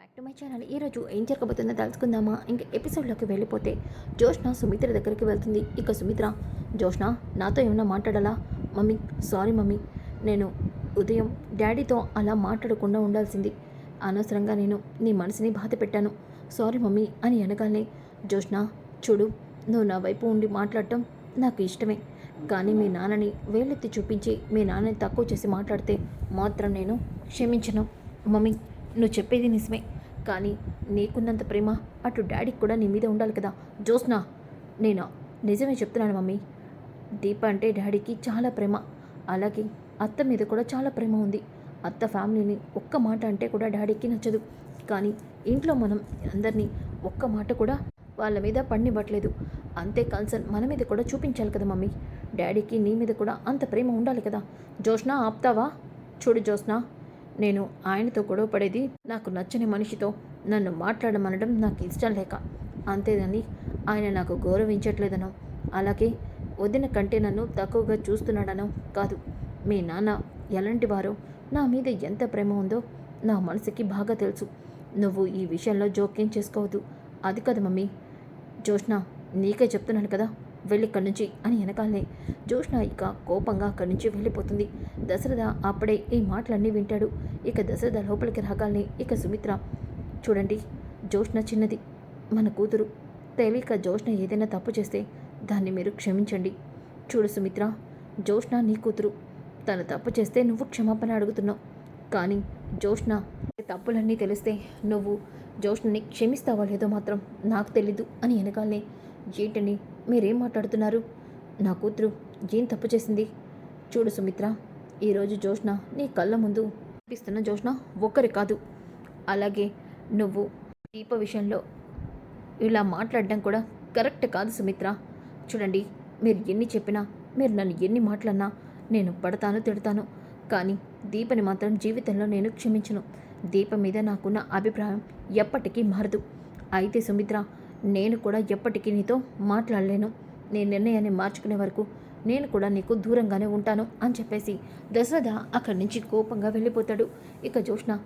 Back to my channel ఈరోజు ఏం జరగబోతుందో తెలుసుకుందామా? ఇంకా ఎపిసోడ్లోకి వెళ్ళిపోతే జోష్న సుమిత్ర దగ్గరికి వెళ్తుంది. ఇక సుమిత్ర జోష్న నాతో ఏమన్నా మాట్లాడాలా? Mummy sorry mummy. నేను ఉదయం డాడీతో అలా మాట్లాడకుండా ఉండాల్సింది. అనవసరంగా నేను నీ మనసుని బాధ పెట్టాను. సారీ మమ్మీ అని అనగానే జోష్న చూడు నువ్వు నా వైపు ఉండి మాట్లాడటం నాకు ఇష్టమే. కానీ మీ నాన్నని వేలెత్తి చూపించి మీ నాన్నని తక్కువ చేసి మాట్లాడితే మాత్రం నేను క్షమించను. మమ్మీ నువ్వు చెప్పేది నిజమే. కానీ నీకున్నంత ప్రేమ అటు డాడీకి కూడా నీ మీద ఉండాలి కదా. జోస్నా నేను నిజమే చెప్తున్నాను మమ్మీ. దీప అంటే డాడీకి చాలా ప్రేమ. అలాగే అత్త మీద కూడా చాలా ప్రేమ ఉంది. అత్త ఫ్యామిలీని ఒక్క మాట అంటే కూడా డాడీకి నచ్చదు. కానీ ఇంట్లో మనం అందరినీ ఒక్క మాట కూడా వాళ్ళ మీద పడినివ్వట్లేదు అంతే కన్సర్న్ మన మీద కూడా చూపించాలి కదా మమ్మీ. డాడీకి నీ మీద కూడా అంత ప్రేమ ఉండాలి కదా. జోష్నా ఆప్తావా? చూడు జోష్నా నేను ఆయనతో గొడవ పడేది నాకు నచ్చని మనిషితో. నన్ను మాట్లాడమనడం నాకు ఇష్టం లేక. అంతేదని ఆయన నాకు గౌరవించట్లేదనో. అలాగే వదిన కంటే నన్ను తక్కువగా చూస్తున్నాడనో కాదు. మీ నాన్న ఎలాంటి వారో నా మీద ఎంత ప్రేమ ఉందో నా మనసుకి బాగా తెలుసు. నువ్వు ఈ విషయంలో జోక్యం చేసుకోవద్దు. అది కదా మమ్మీ. జోష్న నీకే చెప్తున్నాను కదా. వెళ్ళి ఇక్కడి నుంచి అని వెనకాలనే జోష్ణ ఇక కోపంగా అక్కడి నుంచి వెళ్ళిపోతుంది. దశరథ అప్పుడే ఈ మాటలన్నీ వింటాడు. ఇక దశరథ లోపలికి రాగాలని ఇక సుమిత్ర చూడండి జోష్ణ చిన్నది మన కూతురు. తెలియక జోష్ణ ఏదైనా తప్పు చేస్తే దాన్ని మీరు క్షమించండి. చూడు సుమిత్ర జోష్ణ నీ కూతురు. తను తప్పు చేస్తే నువ్వు క్షమాపణ అడుగుతున్నావు. కానీ జోష్ణ తప్పులన్నీ తెలిస్తే నువ్వు జోష్ణని క్షమిస్తావా లేదో మాత్రం నాకు తెలీదు అని వెనకాలనే ఏంటని మీరేం మాట్లాడుతున్నారు? నా కూతురు ఏం తప్పు చేసింది. చూడు సుమిత్ర ఈరోజు జోష్న నీ కళ్ళ ముందు కనిపిస్తున్న జోష్న ఒక్కరి కాదు. అలాగే నువ్వు దీప విషయంలో ఇలా మాట్లాడడం కూడా కరెక్ట్ కాదు సుమిత్ర. చూడండి మీరు ఎన్ని చెప్పినా మీరు నన్ను ఎన్ని మాట్లాడినా నేను పడతాను తిడతాను. కానీ దీపని మాత్రం జీవితంలో నేను క్షమించను. దీప మీద నాకున్న అభిప్రాయం ఎప్పటికీ మారదు. అయితే సుమిత్ర నేను కూడా ఎప్పటికీ నీతో మాట్లాడలేను. నీ నిర్ణయాన్ని మార్చుకునే వరకు నేను కూడా నీకు దూరంగానే ఉంటాను అని చెప్పేసి దశరథ అక్కడి నుంచి కోపంగా వెళ్ళిపోతాడు. ఇక జోష్ణ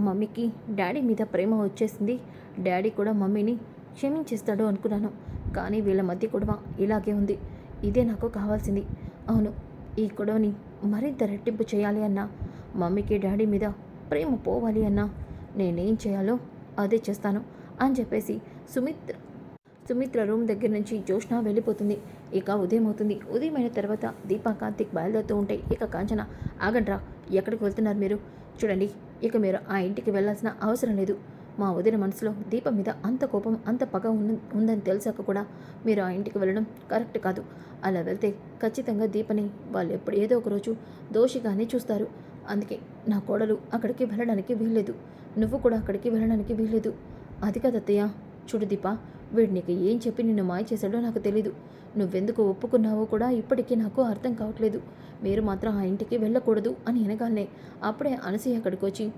మమ్మీకి డాడీ మీద ప్రేమ వచ్చేసింది. డాడీ కూడా మమ్మీని క్షమించేస్తాడు అనుకున్నాను. కానీ వీళ్ళ మధ్య గొడవ ఇలాగే ఉంది. ఇదే నాకు కావాల్సింది. అవును ఈ గొడవని మరింత రెట్టింపు చేయాలి అన్నా. మమ్మీకి డాడీ మీద ప్రేమ పోవాలి అన్నా. నేనేం చేయాలో అదే చేస్తాను. అని చెప్పేసి సుమిత్ర సుమిత్ర రూమ్ దగ్గర నుంచి జోష్న వెళ్ళిపోతుంది. ఇక ఉదయం అవుతుంది. ఉదయం అయిన తర్వాత దీపా కార్తిక్ బయలుదేరుతూ ఉంటాయి ఇక కాంచన ఆగండ్రా ఎక్కడికి వెళ్తున్నారు మీరు? చూడండి ఇక మీరు ఆ ఇంటికి వెళ్ళాల్సిన అవసరం లేదు. మా వదిన మనసులో దీపం మీద అంత కోపం అంత పగ ఉన్న ఉందని తెలిసాక కూడా మీరు ఆ ఇంటికి వెళ్ళడం కరెక్ట్ కాదు. అలా వెళ్తే ఖచ్చితంగా దీపని వాళ్ళు ఎప్పుడు ఏదో ఒక రోజు దోషిగానే చూస్తారు. అందుకే నా కోడలు అక్కడికి వెళ్ళడానికి వీల్లేదు. నువ్వు కూడా అక్కడికి వెళ్ళడానికి వీల్లేదు. అది కదత్తయ్య చూడు దీప వీడు నీకు ఏం చెప్పి నిన్ను మాయ చేశాడో నాకు తెలీదు. నువ్వెందుకు ఒప్పుకున్నావో కూడా ఇప్పటికీ నాకు అర్థం కావట్లేదు. మీరు మాత్రం ఆ ఇంటికి వెళ్ళకూడదు అని అనగానే అప్పుడే అనసూయ అక్కడికి వచ్చి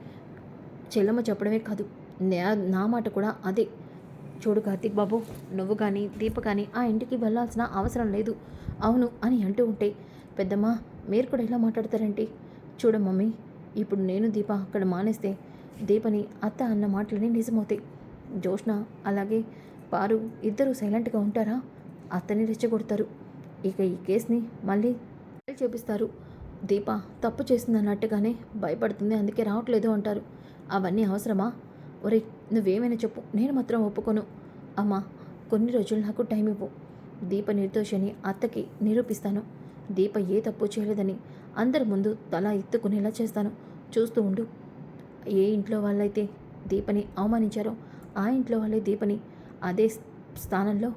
చెల్లమ్మ చెప్పడమే కాదు. నా నా మాట కూడా అదే. చూడు కార్తీక్ బాబు నువ్వు కానీ దీప కానీ ఆ ఇంటికి వెళ్ళాల్సిన అవసరం లేదు. అవును అని అంటూ ఉంటే పెద్దమ్మ మీరు కూడా ఇలా మాట్లాడతారంటే? చూడు మమ్మీ ఇప్పుడు నేను దీప అక్కడ మానేస్తే దీపని అత్త అన్న మాటలని నిజమవుతాయి. జోష్న అలాగే పారు ఇద్దరు సైలెంట్గా ఉంటారా? అత్తని రెచ్చగొడతారు. ఇక ఈ కేసుని మళ్ళీ ఫైల్ చేపిస్తారు. దీప తప్పు చేస్తుంది అన్నట్టుగానే భయపడుతుంది అందుకే రావట్లేదు అంటారు. అవన్నీ అవసరమా? ఒరే నువ్వేమైనా చెప్పు నేను మాత్రం ఒప్పుకోను. అమ్మా కొన్ని రోజులు నాకు టైం ఇవ్వు. దీప నిర్దోషని అత్తకి నిరూపిస్తాను. దీప ఏ తప్పు చేయలేదని అందరి ముందు తల ఎత్తుకునేలా చేస్తాను. చూస్తూ ఉండు. ఏ ఇంట్లో వాళ్ళైతే దీపని అవమానించారో ఆ ఇంట్లో వాళ్ళే దీపని అదే స్థానంలో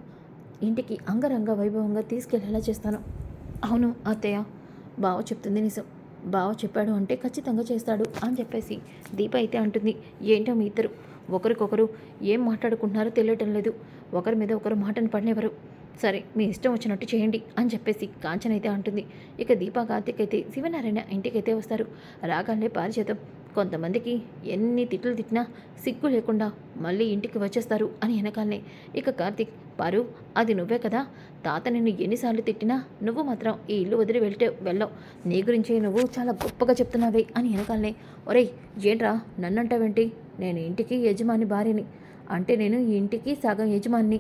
ఇంటికి అంగరంగ వైభవంగా తీసుకెళ్ళేలా చేస్తాను. అవును అత్తయ్య. బావ చెప్తుంది నిజం. బావ చెప్పాడు అంటే ఖచ్చితంగా చేస్తాడు అని చెప్పేసి దీప అయితే అంటుంది. ఏంటో మీ ఇద్దరు? ఒకరికొకరు ఏం మాట్లాడుకుంటున్నారో తెలియటం లేదు. ఒకరి మీద ఒకరు మాటను పడినెవరు సరే మీ ఇష్టం వచ్చినట్టు చేయండి అని చెప్పేసి కాంచన అయితే అంటుంది. ఇక దీపా కార్తిక్ అయితే శివనారాయణ ఇంటికైతే వస్తారు. రాగానే పారిచేతం కొంతమందికి ఎన్ని తిట్లు తిట్టినా సిగ్గు లేకుండా మళ్ళీ ఇంటికి వచ్చేస్తారు అని వెనకాలనే. ఇక కార్తీక్ పారు అది నువ్వే కదా. తాత నిన్ను ఎన్నిసార్లు తిట్టినా నువ్వు మాత్రం ఈ ఇల్లు వదిలి వెళ్తే వెళ్ళవు. నీ గురించి నువ్వు చాలా గొప్పగా చెప్తున్నావే అని వెనకాలనే. ఒరేయ్ ఏంట్రా? నన్నంటావేంటి? నేను ఇంటికి యజమాని భార్యని. అంటే నేను ఈ ఇంటికి సగం యజమాని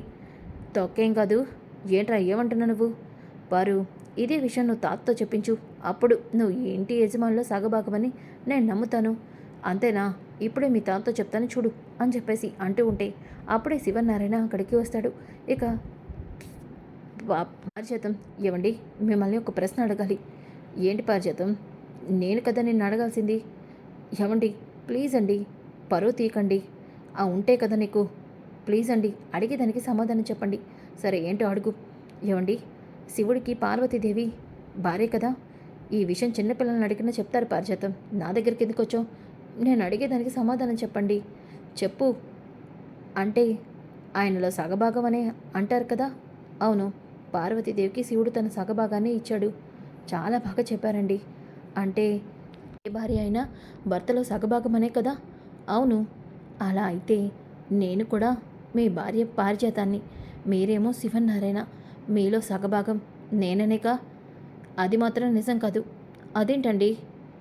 తొక్కేం కాదు. ఏంట్రా ఏమంటున్నా నువ్వు? వారు ఇదే విషయం నువ్వు తాతతో చెప్పించు. అప్పుడు నువ్వు ఈ ఇంటి యజమానిలో సగభాగమని నేను నమ్ముతాను. అంతేనా? ఇప్పుడే మీ తాతతో చెప్తాను చూడు అని చెప్పేసి అంటూ ఉంటే అప్పుడే శివనారాయణ అక్కడికి వస్తాడు. ఇక పారిజాతం ఏమండి? మిమ్మల్ని ఒక ప్రశ్న అడగాలి. ఏంటి పారిజాతం? నేను కదా నిన్ను అడగాల్సింది. ఏమండి? ప్లీజ్ అండి పరువు తీయకండి. ఆ ఉంటే కదా నీకు. ప్లీజ్ అండి అడిగేదానికి సమాధానం చెప్పండి. సరే ఏంటో అడుగు. ఏమండి? శివుడికి పార్వతీదేవి భార్య కదా. ఈ విషయం చిన్నపిల్లల్ని అడిగినా చెప్తారు పారిజాతం. నా దగ్గరికి ఎందుకు వచ్చావు? నేను అడిగేదానికి సమాధానం చెప్పండి. చెప్పు. అంటే ఆయనలో సగభాగం అనే అంటారు కదా? అవును. పార్వతీదేవికి శివుడు తన సగభాగాన్ని ఇచ్చాడు. చాలా బాగా చెప్పారండి. అంటే ఏ భార్య అయినా భర్తలో సగభాగం అనే కదా? అవును. అలా అయితే నేను కూడా మీ భార్య పారిజాతాన్ని. మీరేమో శివన్నారాయణ. మీలో సగభాగం నేననేకా అది మాత్రం నిజం కాదు. అదేంటండి?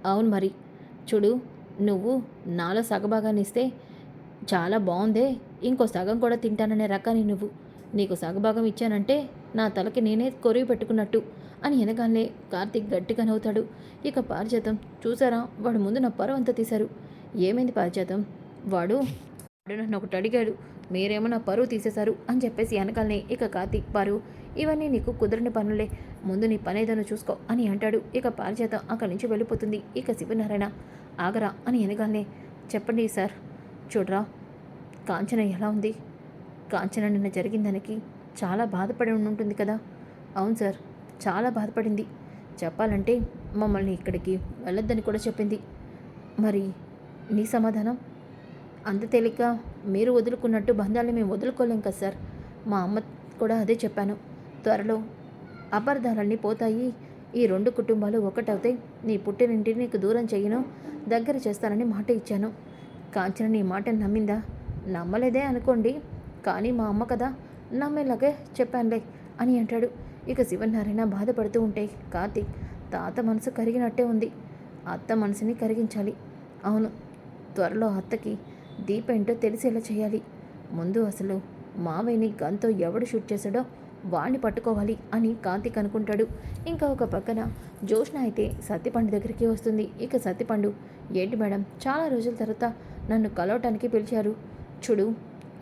అవును మరి. చూడు నువ్వు నాలో సగభాగాన్ని ఇస్తే చాలా బాగుందే ఇంకో సగం కూడా తింటాననే రకాన్ని నువ్వు. నీకు సగభాగం ఇచ్చానంటే నా తలకి నేనే కొరివి పెట్టుకున్నట్టు అని వెనగానే కార్తీక్ గట్టిగా నవ్వుతాడు ఇక పారిజాతం చూసారా? వాడు ముందు నా పరువు అంతా తీశారు. ఏమైంది పారిజాతం? వాడు వాడు నన్ను ఒకటి అడిగాడు. మీరేమో నా పరువు తీసేశారు అని చెప్పేసి వెనకాలనే ఇక కార్తీక్ పరువు ఇవన్నీ నీకు కుదరని పనులే. ముందు నీ పని ఏదైనా చూసుకో అని అంటాడు. ఇక పారిజాతం అక్కడి నుంచి వెళ్ళిపోతుంది. ఇక శివనారాయణ ఆగరా అని ఎనగానే చెప్పండి సార్ చూడరా కాంచన ఎలా ఉంది? కాంచన నిన్న జరిగిన దానికి చాలా బాధపడి ఉంటుంది కదా. అవును సార్ చాలా బాధపడింది. చెప్పాలంటే మమ్మల్ని ఇక్కడికి వెళ్ళొద్దని కూడా చెప్పింది. మరి నీ సమాధానం? అంత తేలిక మీరు వదులుకున్నట్టు బంధాలు మేము వదులుకోలేం కదా సార్. మా అమ్మ కూడా అదే చెప్పాను. త్వరలో అపార్థాలన్నీ పోతాయి. ఈ రెండు కుటుంబాలు ఒకటవుతాయి నీ పుట్టినింటిని నీకు దూరం చేయను దగ్గర చేస్తానని మాట ఇచ్చాను. కాంచన నీ మాట నమ్మిందా? నమ్మలేదే అనుకోండి. కానీ మా అమ్మ కదా నమ్మేలాగే చెప్పానులే అని అంటాడు. ఇక శివనారాయణ బాధపడుతూ ఉంటే కార్తీక్ తాత మనసు కరిగినట్టే ఉంది. అత్త మనసుని కరిగించాలి. అవును త్వరలో అత్తకి దీపేంటో తెలిసేలా చేయాలి. ముందు అసలు మావయ్యని గన్తో ఎవడు షూట్ చేశాడో వాణ్ణి పట్టుకోవాలి అని కార్తీక్ అనుకుంటాడు. ఇంకా ఒక పక్కన జోష్న అయితే సత్తిపండు దగ్గరికి వస్తుంది. ఇక సత్తిపండు ఏంటి మేడం చాలా రోజుల తర్వాత నన్ను కలవటానికి పిలిచారు. చూడు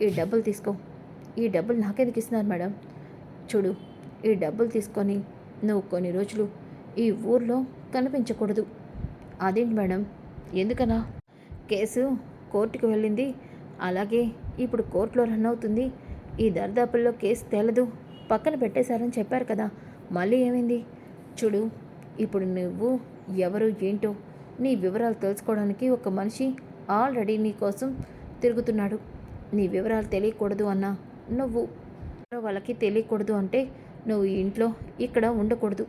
ఈ డబ్బులు తీసుకో. ఈ డబ్బులు నాకెందుకు ఇస్తున్నారు మేడం? చూడు ఈ డబ్బులు తీసుకొని నువ్వు కొన్ని రోజులు ఈ ఊర్లో కనిపించకూడదు. అదేంటి మేడం? ఎందుకనా కేసు కోర్టుకు వెళ్ళింది. అలాగే ఇప్పుడు కోర్టులో రన్ అవుతుంది. ఈ దర్దాపుల్లో కేసు తేలదు. పక్కన పెట్టేశారని చెప్పారు కదా. మళ్ళీ ఏమైంది? చూడు ఇప్పుడు నువ్వు ఎవరు ఏంటో నీ వివరాలు తెలుసుకోవడానికి ఒక మనిషి ఆల్రెడీ నీ కోసం తిరుగుతున్నాడు. నీ వివరాలు తెలియకూడదు అన్నా నువ్వు వాళ్ళకి తెలియకూడదు అంటే నువ్వు ఇంట్లో ఇక్కడ ఉండకూడదు.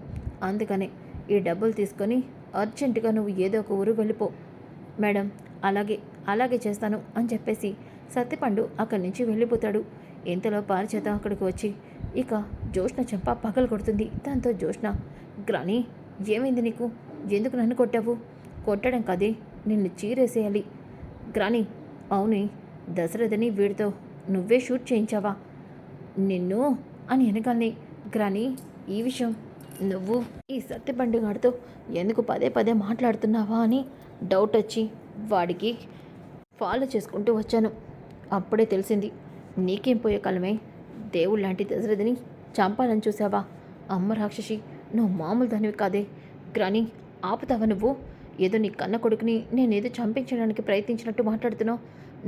అందుకనే ఈ డబ్బులు తీసుకొని అర్జెంటుగా నువ్వు ఏదో ఒక ఊరు వెళ్ళిపో. మేడం అలాగే అలాగే చేస్తాను అని చెప్పేసి సత్యపండు అక్కడి నుంచి వెళ్ళిపోతాడు. ఇంతలో పారిచేత అక్కడికి వచ్చి ఇక జోష్న చెంప పగలు కొడుతుంది. దాంతో జోష్న గ్రాని ఏమైంది నీకు? ఎందుకు నన్ను కొట్టావు? కొట్టడం కదే నిన్ను చీరేసేయాలి. గ్రాని అవుని దశరథని వీడితో నువ్వే షూట్ చేయించావా? నిన్ను అని వెనకాలనే గ్రాని ఈ విషయం నువ్వు ఈ సత్యపండు గాడితో ఎందుకు పదే పదే మాట్లాడుతున్నావా అని డౌట్ వచ్చి వాడికి ఫాలో చేసుకుంటూ వచ్చాను. అప్పుడే తెలిసింది నీకేం పోయే కాలమే? దేవుడు లాంటి దశరథిని చంపాలని చూసావా? అమ్మ రాక్షసి నువ్వు మామూలు దానివి కాదే. గ్రాని ఆపుతావా నువ్వు? ఏదో నీ కన్న కొడుకుని నేనేదో చంపించడానికి ప్రయత్నించినట్టు మాట్లాడుతున్నావు.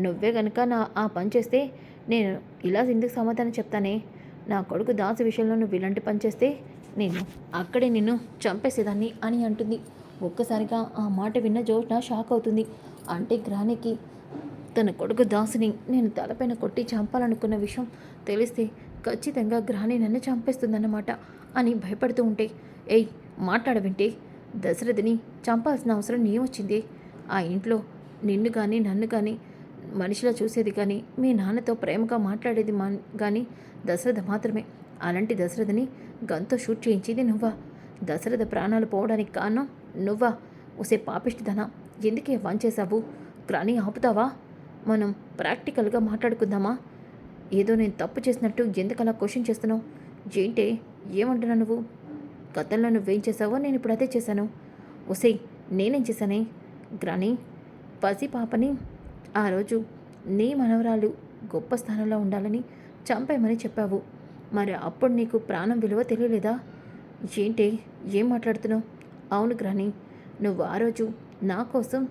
నువ్వే గనుక నా ఆ పని చేస్తే నేను ఇలా ఎందుకు సమాధానం చెప్తానే? నా కొడుకు దాసు విషయంలో నువ్వు ఇలాంటి పని చేస్తే నేను అక్కడే నిన్ను చంపేసేదాన్ని అని అంటుంది. ఒక్కసారిగా ఆ మాట విన్న జోష్న షాక్ అవుతుంది. అంటే గ్రానికి తన కొడుకు దాసుని నేను తలపైన కొట్టి చంపాలనుకున్న విషయం తెలిస్తే ఖచ్చితంగా గ్రహణి నన్ను చంపేస్తుందన్నమాట అని భయపడుతూ ఉంటే ఏయ్ మాట్లాడవింటే? దశరథిని చంపాల్సిన అవసరం నీ ఆ ఇంట్లో నిన్ను కానీ నన్ను కానీ మనిషిలా చూసేది కానీ మీ నాన్నతో ప్రేమగా మాట్లాడేది మా కానీ దశరథ మాత్రమే. అలాంటి దశరథని గంతో షూట్ చేయించింది నువ్వా? దశరథ ప్రాణాలు పోవడానికి కారణం నువ్వా? ఉసే పాపిష్టిదనా? ఎందుకే వంచేశావు? గ్రాని ఆపుతావా? మనం ప్రాక్టికల్గా మాట్లాడుకుందామా? ఏదో నేను తప్పు చేసినట్టు ఎందుకలా క్వశ్చన్ చేస్తున్నావు? ఏంటే ఏమంటున్నా నువ్వు? గతంలో నువ్వేం చేసావో నేను ఇప్పుడు అదే చేశాను. ఒసే నేనేం చేశానే? గ్రాని పసి పాపని ఆ రోజు నీ మనవరాలు గొప్ప స్థానంలో ఉండాలని చంపేమని చెప్పావు. మరి అప్పుడు నీకు ప్రాణం విలువ తెలియలేదా? ఏంటే ఏం మాట్లాడుతున్నావు? అవును గ్రాని నువ్వు ఆ రోజు నా కోసం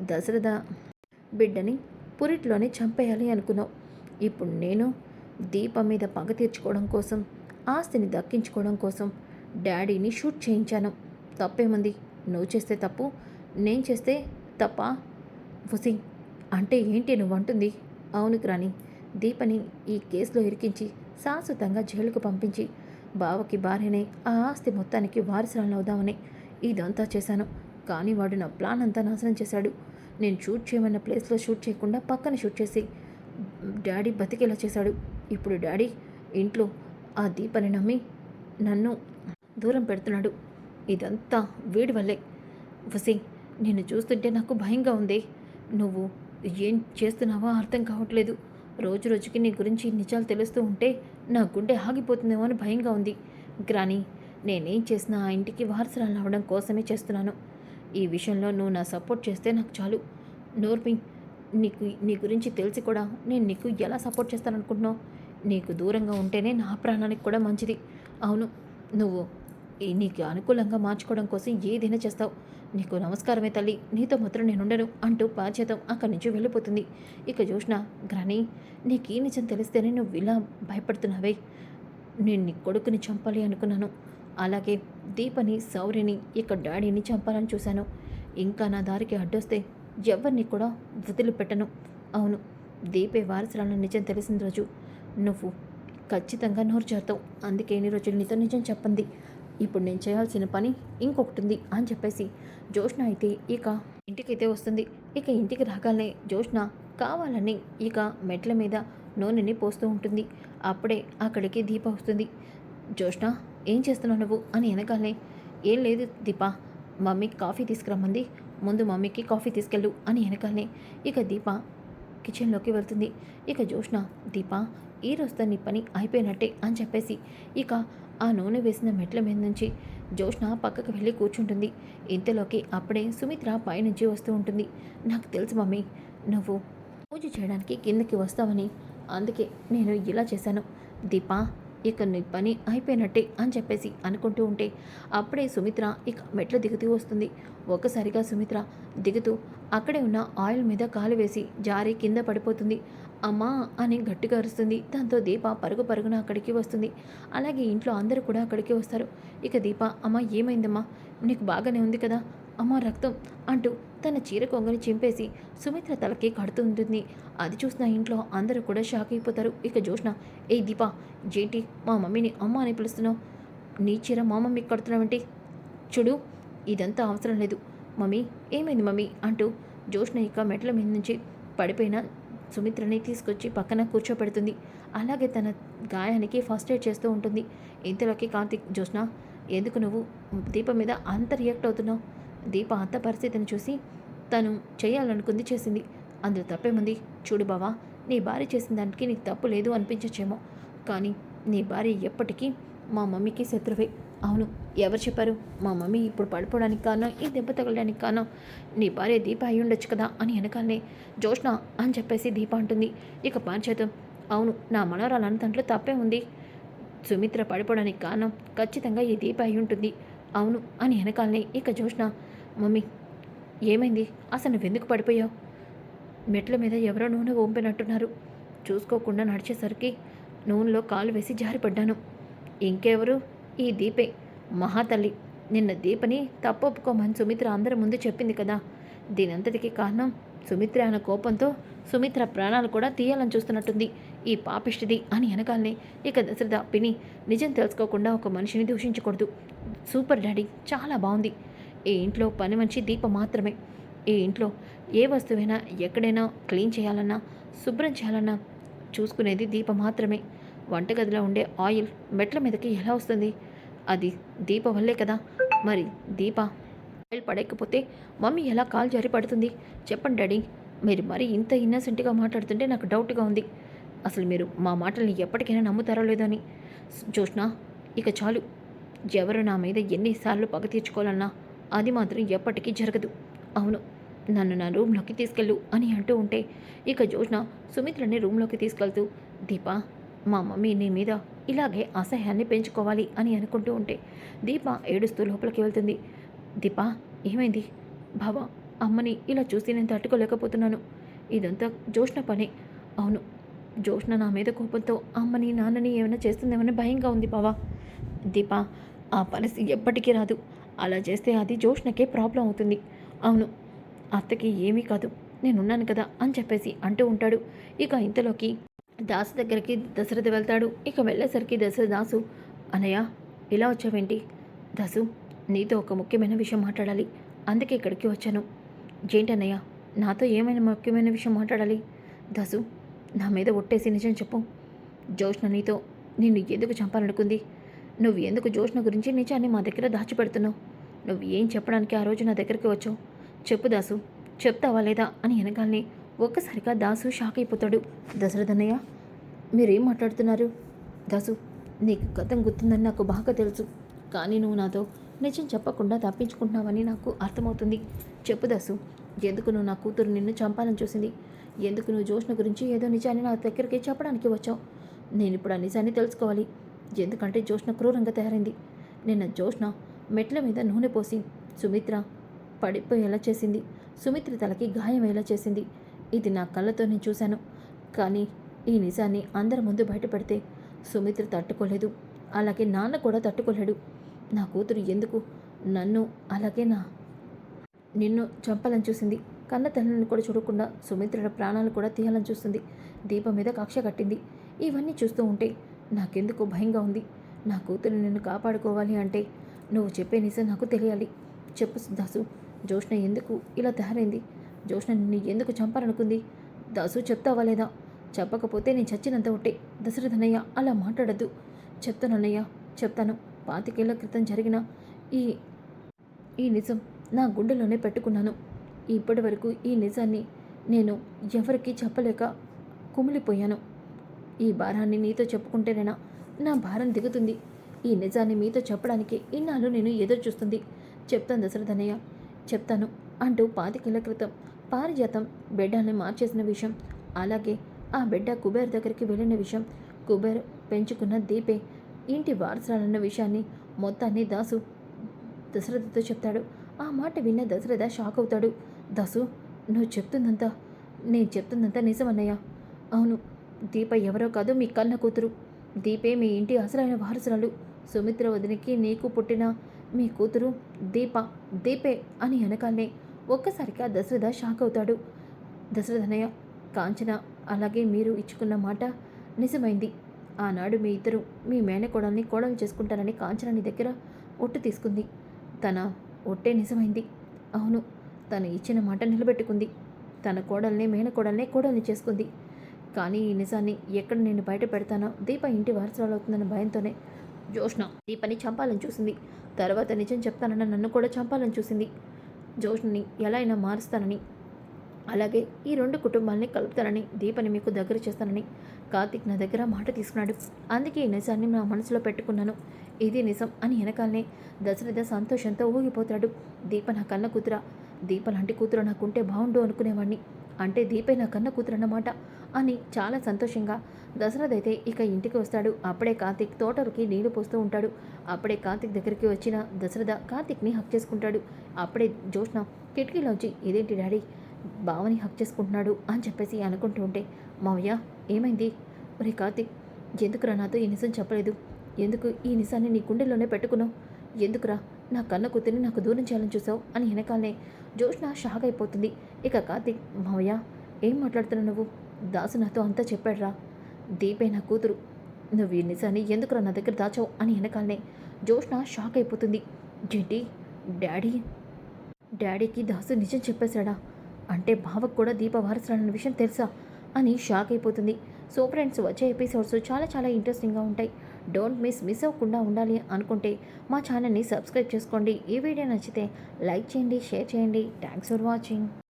దశరథ బిడ్డని పురిట్లోనే చంపేయాలి అనుకున్నావు. ఇప్పుడు నేను దీపం మీద పగ తీర్చుకోవడం కోసం ఆస్తిని దక్కించుకోవడం కోసం డాడీని షూట్ చేయించాను. తప్పేముంది? నువ్వు చేస్తే తప్పు నేను చేస్తే తప్ప? ఫుసి అంటే ఏంటి నువ్వు అంటుంది. అవును రాని దీపని ఈ కేసులో ఇరికించి శాశ్వతంగా జైలుకు పంపించి బావకి భార్యనే ఆ ఆస్తి మొత్తానికి వారసురాలను అవుదామని ఇదంతా చేశాను. కానీ వాడు నా ప్లాన్ అంతా నాశనం చేశాడు. నేను షూట్ చేయమన్న ప్లేస్లో షూట్ చేయకుండా పక్కన షూట్ చేసి డాడీ బతికేలా చేశాడు. ఇప్పుడు డాడీ ఇంట్లో ఆ దీపని నమ్మి నన్ను దూరం పెడుతున్నాడు. ఇదంతా వీడి వల్లే. వసి నిన్ను చూస్తుంటే నాకు భయంగా ఉంది. నువ్వు ఏం చేస్తున్నావో అర్థం కావట్లేదు. రోజు రోజుకి నీ గురించి నిజాలు తెలుస్తూ ఉంటే నా గుండె ఆగిపోతుందేమో అని భయంగా ఉంది. గ్రాని నేనేం చేసినా ఆ ఇంటికి వారసురాలు అవడం కోసమే చేస్తున్నాను. ఈ విషయంలో నువ్వు నా సపోర్ట్ చేస్తే నాకు చాలు. నోర్మి నీకు నీ గురించి తెలిసి కూడా నేను నీకు ఎలా సపోర్ట్ చేస్తాననుకుంటున్నావు? నీకు దూరంగా ఉంటేనే నా ప్రాణానికి కూడా మంచిది. అవును నువ్వు నీకు అనుకూలంగా మార్చుకోవడం కోసం ఏదైనా చేస్తావు. నీకు నమస్కారమే తల్లి నీతో మాత్రం నేనుండను అంటూ బాధ్యతం అక్కడి నుంచి వెళ్ళిపోతుంది. ఇక చూసిన గ్రాని నీకు ఈ నిజం తెలిస్తేనే నువ్వు ఇలా భయపడుతున్నావే. నేను నీ కొడుకుని చంపాలి అనుకున్నాను. అలాగే దీపని సౌరిని ఇక డాడీని చంపాలని చూశాను. ఇంకా నా దారికి అడ్డొస్తే ఎవరిని కూడా వదిలిపెట్టను. అవును దీపే వారసురాలని నిజం తెలిసిన రోజు. నువ్వు ఖచ్చితంగా నోరు చేరుతావు అందుకే ఎన్ని రోజులు నీతో నిజం చెప్పండి ఇప్పుడు నేను చేయాల్సిన పని ఇంకొకటి ఉంది అని చెప్పేసి జోష్ణ అయితే ఇక ఇంటికైతే వస్తుంది. ఇక ఇంటికి రాగానే జోష్ణ కావాలని ఇక మెట్ల మీద నూనెని పోస్తూ ఉంటుంది. అప్పుడే అక్కడికి దీప వస్తుంది. జోష్ణ ఏం చేస్తున్నావు నువ్వు? అని వెనకాలే. ఏం లేదు దీప. Mummy coffee తీసుకురమ్మంది. ముందు మమ్మీకి కాఫీ తీసుకెళ్ళు అని వెనకాలే. ఇక దీప కిచెన్లోకి వెళ్తుంది. ఇక జోష్న దీప ఈ రోజుతో నీ పని అయిపోయినట్టే అని చెప్పేసి ఇక ఆ నూనె వేసిన మెట్ల మీద నుంచి జోష్న పక్కకు వెళ్ళి కూర్చుంటుంది. ఇంతలోకి అప్పుడే సుమిత్ర పైనుంచి వస్తూ ఉంటుంది. నాకు తెలుసు మమ్మీ నువ్వు పూజ చేయడానికి కిందకి వస్తావని. అందుకే నేను ఇలా చేశాను. దీపా ఇక నీ పని అయిపోయినట్టే అని చెప్పేసి అనుకుంటూ ఉంటే అప్పుడే సుమిత్ర ఇక మెట్లు దిగుతూ వస్తుంది. ఒక్కసారిగా సుమిత్ర దిగుతూ అక్కడే ఉన్న ఆయిల్ మీద కాలు వేసి జారి కింద పడిపోతుంది. అమ్మా అని గట్టిగా అరుస్తుంది. దాంతో దీప పరుగు పరుగున అక్కడికి వస్తుంది. అలాగే ఇంట్లో అందరూ కూడా అక్కడికి వస్తారు. ఇక దీప అమ్మ ఏమైందమ్మా? నీకు బాగానే ఉంది కదా? అమ్మ రక్తం అంటూ తన చీర కొంగని చింపేసి సుమిత్ర తలకి కడుతుంటుంది అది చూసిన ఇంట్లో అందరూ కూడా షాక్ అయిపోతారు. ఇక జోష్న ఏ దీప జేంటి మా మమ్మీని అమ్మ అని పిలుస్తున్నావు? నీ చీర మా మమ్మీకి కడుతున్నావేంటి? చూడు ఇదంతా అవసరం లేదు. మమ్మీ ఏమైంది మమ్మీ? అంటూ జోష్న ఇక మెట్ల మీద నుంచి పడిపోయిన సుమిత్రని తీసుకొచ్చి పక్కన కూర్చోపెడుతుంది. అలాగే తన గాయానికి ఫస్ట్ ఎయిడ్ చేస్తూ ఉంటుంది. ఇంతలోకి కార్తిక్ జోష్న ఎందుకు నువ్వు దీపం మీద అంత రియాక్ట్ అవుతున్నావు? దీప అంత పరిస్థితిని చూసి తను చేయాలనుకుంది చేసింది. అందులో తప్పేముంది? చూడు బావా నీ భార్య చేసిన దానికి నీకు తప్పు లేదు అనిపించచ్చేమో. కానీ నీ భార్య ఎప్పటికీ మా మమ్మీకి శత్రువే. అవును ఎవరు చెప్పారు? మా మమ్మీ ఇప్పుడు పడిపోవడానికి కారణం ఈ దెబ్బ తగలడానికి కారణం. నీ భార్య దీప అయి ఉండొచ్చు కదా అని వెనకాలనే జోష్ణ అని చెప్పేసి దీప అంటుంది. ఇక పాంచేతం అవును నా మనవరాలు దాంట్లో తప్పే ఉంది సుమిత్ర పడిపోవడానికి కారణం ఖచ్చితంగా ఈ దీప అయి ఉంటుంది. అవును అని వెనకాలనే ఇక జోష్ణ మమ్మీ ఏమైంది? అసలు నువ్వెందుకు పడిపోయావు? మెట్ల మీద ఎవరో నూనె వంపినట్టున్నారు. చూసుకోకుండా నడిచేసరికి నూనెలో కాలు వేసి జారిపడ్డాను. ఇంకెవరు? ఈ దీపే. మహాతల్లి. నిన్న దీపని తప్పొప్పుకోమని సుమిత్ర అందరి ముందు చెప్పింది కదా. దీనంతటికి కారణం సుమిత్ర అన్న కోపంతో సుమిత్ర ప్రాణాలు కూడా తీయాలని చూస్తున్నట్టుంది. ఈ పాపిష్టిది అని వెనకాలనే ఇక దశరథ పిని నిజం తెలుసుకోకుండా ఒక మనిషిని దూషించకూడదు. సూపర్ డాడీ చాలా బాగుంది. ఈ ఇంట్లో పని మంచి దీప మాత్రమే. ఈ ఇంట్లో ఏ వస్తువైనా ఎక్కడైనా క్లీన్ చేయాలన్నా శుభ్రం చేయాలన్నా చూసుకునేది దీప మాత్రమే. వంటగదిలో ఉండే ఆయిల్ మెట్ల మీదకి ఎలా వస్తుంది? అది దీప వల్లే కదా? మరి దీప ఆయిల్ పడకపోతే మమ్మీ ఎలా కాల్ జారి పడుతుంది? చెప్పండి డాడీ. మీరు మరి ఇంత ఇన్నసెంట్గా మాట్లాడుతుంటే నాకు డౌట్గా ఉంది. అసలు మీరు మా మాటల్ని ఎప్పటికైనా నమ్ముతారో లేదో అని. ఇక చాలు. ఎవరు నా మీద ఎన్నిసార్లు పగ తీర్చుకోవాలన్నా అది మాత్రం ఎప్పటికీ జరగదు. అవును నన్ను నా రూమ్లోకి తీసుకెళ్ళు అని అంటూ ఉంటే ఇక జోష్న సుమిత్రని రూమ్లోకి తీసుకెళ్తూ దీప మా మమ్మీ నీ మీద ఇలాగే అసహ్యాన్ని పెంచుకోవాలి అని అనుకుంటూ ఉంటే దీప ఏడుస్తూ లోపలికి వెళ్తుంది. దీప ఏమైంది? బావా అమ్మని ఇలా చూసి నేను తట్టుకోలేకపోతున్నాను. ఇదంతా జోష్న పని. అవును జోష్న నా మీద కోపంతో అమ్మని నాన్నని ఏమైనా చేస్తుందేమని భయంగా ఉంది బావా దీప ఆ పరిస్థితి ఎప్పటికీ రాదు. అలా చేస్తే అది జోష్నకే ప్రాబ్లం అవుతుంది. అవును అత్తకి ఏమీ కాదు. నేనున్నాను కదా అని చెప్పేసి అంటూ ఉంటాడు. ఇక ఇంతలోకి దాసు దగ్గరికి దశరథ వెళ్తాడు. ఇక వెళ్ళేసరికి దశరథ దాసు అనయ్య ఇలా వచ్చావేంటి? దాసు నీతో ఒక ముఖ్యమైన విషయం మాట్లాడాలి. అందుకే ఇక్కడికి వచ్చాను. ఏంటన్నయ్య నాతో ఏమైనా ముఖ్యమైన విషయం మాట్లాడాలి? దాసు నా మీద ఒట్టేసి నిజం చెప్పు. జోష్న నీతో నిన్ను ఎందుకు చంపాలనుకుంది? నువ్వు ఎందుకు జోష్న గురించి నిజాన్ని మా దగ్గర దాచిపెడుతున్నావు? నువ్వు ఏం చెప్పడానికి ఆ రోజు నా దగ్గరికి వచ్చావు? చెప్పు దాసు. చెప్తావా లేదా అని వెనకాలని ఒక్కసారిగా దాసు షాక్ అయిపోతాడు. దశరథన్నయ్య మీరేం మాట్లాడుతున్నారు? దాసు నీకు గతం గుర్తుందని నాకు బాగా తెలుసు. కానీ నువ్వు నాతో నిజం చెప్పకుండా తప్పించుకుంటున్నావని నాకు అర్థమవుతుంది. చెప్పు దాసు ఎందుకు నువ్వు నా కూతురు నిన్ను చంపాలని చూసింది? ఎందుకు నువ్వు జోష్న గురించి ఏదో నిజాన్ని నా దగ్గరికి చెప్పడానికి వచ్చావు? నేను ఇప్పుడు ఆ నిజాన్ని తెలుసుకోవాలి. ఎందుకంటే జోష్న క్రూరంగా తయారైంది. నిన్న జోష్న మెట్ల మీద నూనె పోసి సుమిత్ర పడిపోయేలా చేసింది. సుమిత్ర తలకి గాయమయ్యేలా చేసింది. ఇది నా కళ్ళతో నేను చూశాను. కానీ ఈ నిజాన్ని అందరి ముందు బయటపెడితే సుమిత్ర తట్టుకోలేదు. అలాగే నాన్న కూడా తట్టుకోలేడు. నా కూతురు ఎందుకు నన్ను అలాగే నా నిన్ను చంపాలని చూసింది. కన్న తల్లిని కూడా చూడకుండా సుమిత్ర ప్రాణాలు కూడా తీయాలని చూస్తుంది. దీపం మీద కక్ష కట్టింది. ఇవన్నీ చూస్తూ ఉంటే నాకెందుకు భయంగా ఉంది. నా కూతురు నిన్ను కాపాడుకోవాలి అంటే నువ్వు చెప్పే నిజం నాకు తెలియాలి. చెప్పు దాసు. జోష్ణ ఎందుకు ఇలా తయారైంది? జోష్ణ నిన్ను ఎందుకు చంపాలనుకుంది? దాసు చెప్తావా లేదా? చెప్పకపోతే నేను చచ్చినంత ఒకటే దశరథనయ్య అలా మాట్లాడద్దు. చెప్తానన్నయ్య చెప్తాను. పాతికేళ్ళ క్రితం జరిగిన ఈ ఈ నిజం నా గుండెలోనే పెట్టుకున్నాను. ఇప్పటి వరకు ఈ నిజాన్ని నేను ఎవరికీ చెప్పలేక కుమిలిపోయాను. ఈ భారాన్ని నీతో చెప్పుకుంటేనేనా? నా భారం దిగుతుంది. ఈ నిజాన్ని మీతో చెప్పడానికి ఇన్నాళ్ళు నేను ఎదురు చూస్తుంది చెప్తాను దశరథనయ్య. చెప్తాను అంటూ పాతికేళ్ళ క్రితం పారిజాతం బిడ్డల్ని మార్చేసిన విషయం. అలాగే ఆ బిడ్డ కుబేర్ దగ్గరికి వెళ్ళిన విషయం. కుబేర్ పెంచుకున్న దీపే ఇంటి వారసురాలన్న విషయాన్ని మొత్తాన్ని దాసు దశరథతో చెప్తాడు. ఆ మాట విన్న దశరథ షాక్ అవుతాడు. దాసు నువ్వు చెప్తుందంతా నేను చెప్తుందంతా నిజమన్నయ్య. అవును దీప ఎవరో కాదు మీ కన్న కూతురు. దీపే మీ ఇంటి అసలైన వారసురాలు. సుమిత్ర వదినికి నీకు పుట్టిన మీ కూతురు దీప దీపే అని వెనకాలనే ఒక్కసారిగా దశరథ షాక్ అవుతాడు. దశరథనయ్య కాంచన అలాగే మీరు ఇచ్చుకున్న మాట నిజమైంది. ఆనాడు మీ ఇద్దరు మీ మేనకోడల్ని కోడలు చేసుకుంటానని కాంచన నీ దగ్గర ఒట్టు తీసుకుంది. తన ఒట్టే నిజమైంది. అవును తను ఇచ్చిన మాట నిలబెట్టుకుంది. తన కోడల్ని మేనకోడల్ని కోడల్ని చేసుకుంది. కానీ ఈ నిజాన్ని ఎక్కడ నేను బయట పెడతానో దీప ఇంటి వారసురాలు అవుతుందన్న భయంతోనే జోష్ణ దీపని చంపాలని చూసింది. తర్వాత నిజం చెప్తానన్న నన్ను కూడా చంపాలని చూసింది. జోష్ణని ఎలా అయినా మారుస్తానని అలాగే ఈ రెండు కుటుంబాలని కలుపుతానని దీపని మీకు దగ్గర చేస్తానని కార్తీక్ నా దగ్గర మాట తీసుకున్నాడు. అందుకే ఈ నిజాన్ని నా మనసులో పెట్టుకున్నాను. ఇది నిజం అని వెనకాలనే దశరథ సంతోషంతో ఊగిపోతాడు. దీప నా కన్న కూతుర. దీప లాంటి కూతురు నాకుంటే బాగుండు అనుకునేవాడిని అంటే దీపే నా కన్న కూతురు అన్నమాట అని చాలా సంతోషంగా దశరథ్ అయితే ఇక ఇంటికి వస్తాడు. అప్పుడే కార్తీక్ తోటలకి నీళ్ళు పోస్తూ ఉంటాడు. అప్పుడే కార్తీక్ దగ్గరికి వచ్చిన దశరథ కార్తీక్ని హక్ చేసుకుంటాడు. అప్పుడే జోష్ణ కిటికీలోంచి ఇదేంటి డాడీ? బావని హక్ చేసుకుంటున్నాడు అని చెప్పేసి అనుకుంటూ ఉంటే మావయ్య ఏమైంది? ఒరే కార్తీక్ ఎందుకురా నాతో ఈ నిజం చెప్పలేదు? ఎందుకు ఈ నిజాన్ని నీ గుండెల్లోనే పెట్టుకున్నావు? ఎందుకురా నా కన్న కూతుర్ని నాకు దూరం చేయాలని చూసావు? అని వెనకాలనే జోష్న షాక్ అయిపోతుంది. ఇక కార్తీక్ మావయ్య ఏం మాట్లాడుతున్నావు నువ్వు? దాసు నాతో అంతా చెప్పాడురా. దీపే నా కూతురు. నువ్వు ఈ నిజాన్ని ఎందుకురా నా దగ్గర దాచావు అని వెనకాలనే జోష్న షాక్ అయిపోతుంది. ఏంటి? డాడీ? డాడీకి దాసు నిజం చెప్పేశాడా? అంటే బావకు కూడా దీప వారసురాలన్న విషయం తెలుసా? అని షాక్ అయిపోతుంది. సో ఫ్రెండ్స్ వచ్చే ఎపిసోడ్స్ చాలా చాలా ఇంట్రెస్టింగ్గా ఉంటాయి. డోంట్ మిస్ మిస్ అవ్వకుండా ఉండాలి అనుకుంటే మా ఛానల్ని సబ్స్క్రైబ్ చేసుకోండి. ఈ వీడియో నచ్చితే లైక్ చేయండి షేర్ చేయండి. Thanks for watching.